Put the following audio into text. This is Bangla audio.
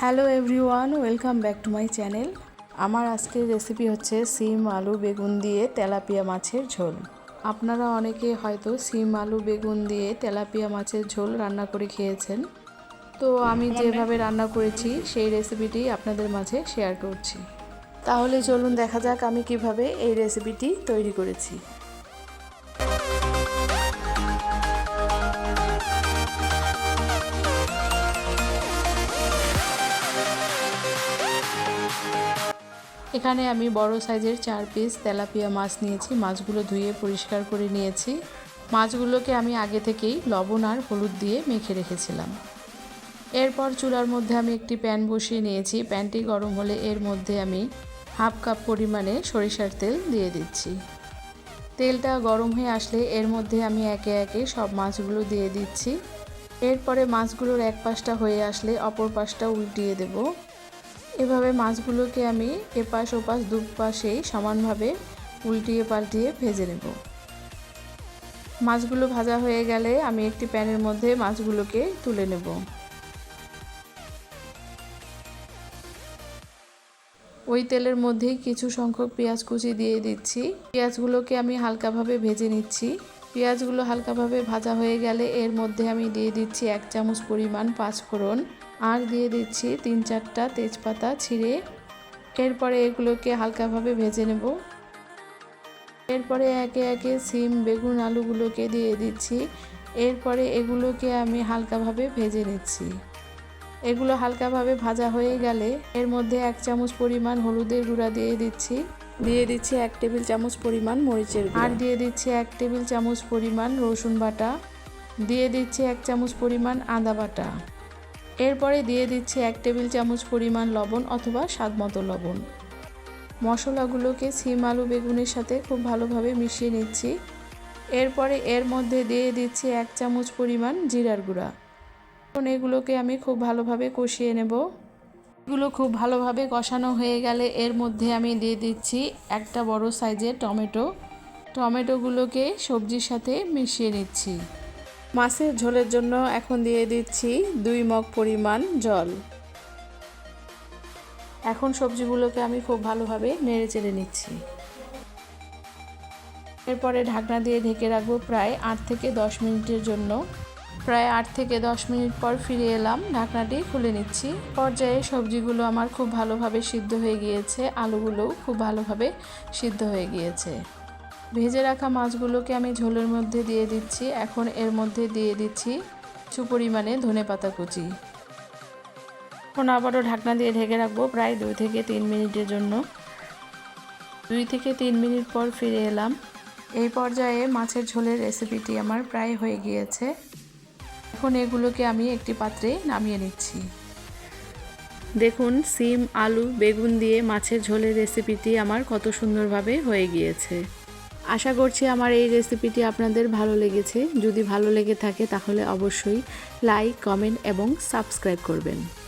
Hello everyone, welcome back to my channel. আমার আজকের রেসিপি হচ্ছে সিম আলু বেগুন দিয়ে তেলাপিয়া মাছের ঝোল। আপনারা অনেকে হয়তো সিম আলু বেগুন দিয়ে তেলাপিয়া মাছের ঝোল রান্না করে খেয়েছেন। তো আমি যেভাবে রান্না করেছি, সেই রেসিপিটি আপনাদের মাঝে শেয়ার করছি। তাহলে চলুন দেখা যাক আমি কীভাবে এই রেসিপিটি তৈরি করেছি। এখানে আমি বড় সাইজের চার পিস তেলাপিয়া মাছ নিয়েছি। মাছগুলো ধুয়ে পরিষ্কার করে নিয়েছি। মাছগুলোকে আমি আগে থেকেই লবণ আর হলুদ দিয়ে মেখে রেখেছিলাম। এরপর চুলার মধ্যে আমি একটি প্যান বসিয়ে নিয়েছি। প্যানটি গরম হলে এর মধ্যে আমি হাফ কাপ পরিমাণে সরিষার তেল দিয়ে দিচ্ছি। তেলটা গরম হয়ে আসলে এর মধ্যে আমি একে একে সব মাছগুলো দিয়ে দিচ্ছি। এরপরে মাছগুলোর এক পাশটা হয়ে আসলে অপর পাশটা উল্টিয়ে দেবো। এভাবে মাছগুলোকে আমি এপাশ ওপাশ দুপাশেই সমানভাবে উল্টিয়ে পাল্টিয়ে ভেজে নেব। মাছগুলো ভাজা হয়ে গেলে আমি একটি প্যানের মধ্যে মাছগুলোকে তুলে নেব। ওই তেলের মধ্যেই কিছু সংখ্যক পেঁয়াজ কুচি দিয়ে দিচ্ছি। পেঁয়াজগুলোকে আমি হালকাভাবে ভেজে নিচ্ছি। পেঁয়াজগুলো হালকাভাবে ভাজা হয়ে গেলে এর মধ্যে আমি দিয়ে দিচ্ছি এক চামচ পরিমাণ পাঁচফোড়ন। আর দিয়ে দিচ্ছি তিন চারটা তেজপাতা ছিঁড়ে। এরপরে এগুলোকে হালকাভাবে ভেজে নেব। এরপরে একে একে সিম, বেগুন, আলুগুলোকে দিয়ে দিচ্ছি। এরপরে এগুলোকে আমি হালকাভাবে ভেজে নিচ্ছি। এগুলো হালকাভাবে ভাজা হয়ে গেলে এর মধ্যে এক চামচ পরিমাণ হলুদের গুঁড়া দিয়ে দিচ্ছি। দিয়ে দিচ্ছি এক টেবিল চামচ পরিমাণ মরিচের আর দিয়ে দিচ্ছি এক টেবিল চামচ পরিমাণ রসুন বাটা। দিয়ে দিচ্ছি এক চামচ পরিমাণ আদা বাটা। এরপরে দিয়ে দিচ্ছি এক টেবিল চামচ পরিমাণ লবণ অথবা স্বাদ মতো লবণ। মশলাগুলোকে সিম আলু বেগুনের সাথে খুব ভালোভাবে মিশিয়ে নিচ্ছি। এরপরে এর মধ্যে দিয়ে দিচ্ছি এক চামচ পরিমাণ জিরার গুঁড়া। এখন এগুলোকে আমি খুব ভালোভাবে কষিয়ে নেব। এগুলো খুব ভালোভাবে কষানো হয়ে গেলে এর মধ্যে আমি দিয়ে দিচ্ছি একটা বড় সাইজের টমেটো। টমেটোগুলোকে সবজির সাথে মিশিয়ে নিচ্ছি। মাছের ঝোলের জন্য এখন দিয়ে দিচ্ছি দুই মগ পরিমাণ জল। এখন সবজিগুলোকে আমি খুব ভালোভাবে নেড়ে চেড়ে নিচ্ছি। এরপরে ঢাকনা দিয়ে ঢেকে রাখব প্রায় আট থেকে দশ মিনিটের জন্য। প্রায় আট থেকে দশ মিনিট পর ফিরে এলাম, ঢাকনাটি খুলে নিচ্ছি। পর্যায়ে সবজিগুলো আমার খুব ভালোভাবে সিদ্ধ হয়ে গিয়েছে, আলুগুলোও খুব ভালোভাবে সিদ্ধ হয়ে গিয়েছে। ভেজে রাখা মাছগুলোকে আমি ঝোলের মধ্যে দিয়ে দিচ্ছি। এখন এর মধ্যে দিয়ে দিচ্ছি কিছু পরিমাণে ধনে পাতা কুচি। এখন আবারও ঢাকনা দিয়ে ঢেকে রাখব প্রায় দুই থেকে তিন মিনিটের জন্য। দুই থেকে তিন মিনিট পর ফিরে এলাম। এই পর্যায়ে মাছের ঝোলের রেসিপিটি আমার প্রায় হয়ে গিয়েছে। এখন এগুলোকে আমি একটি পাত্রে নামিয়ে নিচ্ছি। দেখুন, সিম, আলু, বেগুন দিয়ে মাছের ঝোলের রেসিপিটি আমার কত সুন্দরভাবে হয়ে গিয়েছে। আশা করছি আমার এই রেসিপিটি আপনাদের ভালো লেগেছে। যদি ভালো লেগে থাকে তাহলে অবশ্যই লাইক কমেন্ট এবং সাবস্ক্রাইব করবেন।